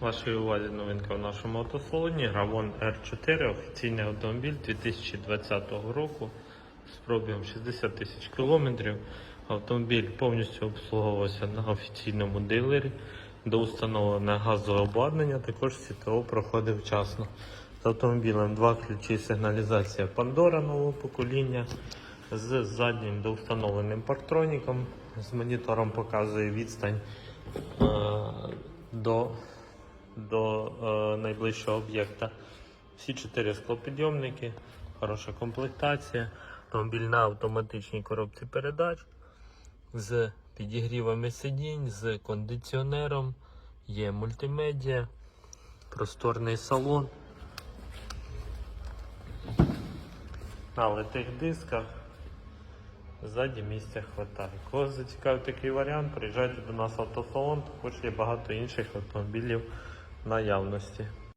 Вашій увазі новинка в нашому автосалоні. Гравон R4, офіційний автомобіль 2020 року з пробігом 60 тисяч кілометрів. Автомобіль повністю обслуговувався на офіційному дилері. До установлене газове обладнання, також СТО проходив вчасно. З автомобілем два ключі сигналізація Pandora нового покоління з заднім доустановленим партроніком. З монітором показує відстань е, до, до е, найближчого об'єкта. Всі чотири склопідйомники, хороша комплектація, автомобіль на автоматичній коробці передач з підігрівами сидінь, з кондиціонером, є мультимедіа, просторний салон. На литих дисках. Ззаді місця хватає. Кого зацікавив такий варіант, приїжджайте до нас в автосалон, також є багато інших автомобілів наявності.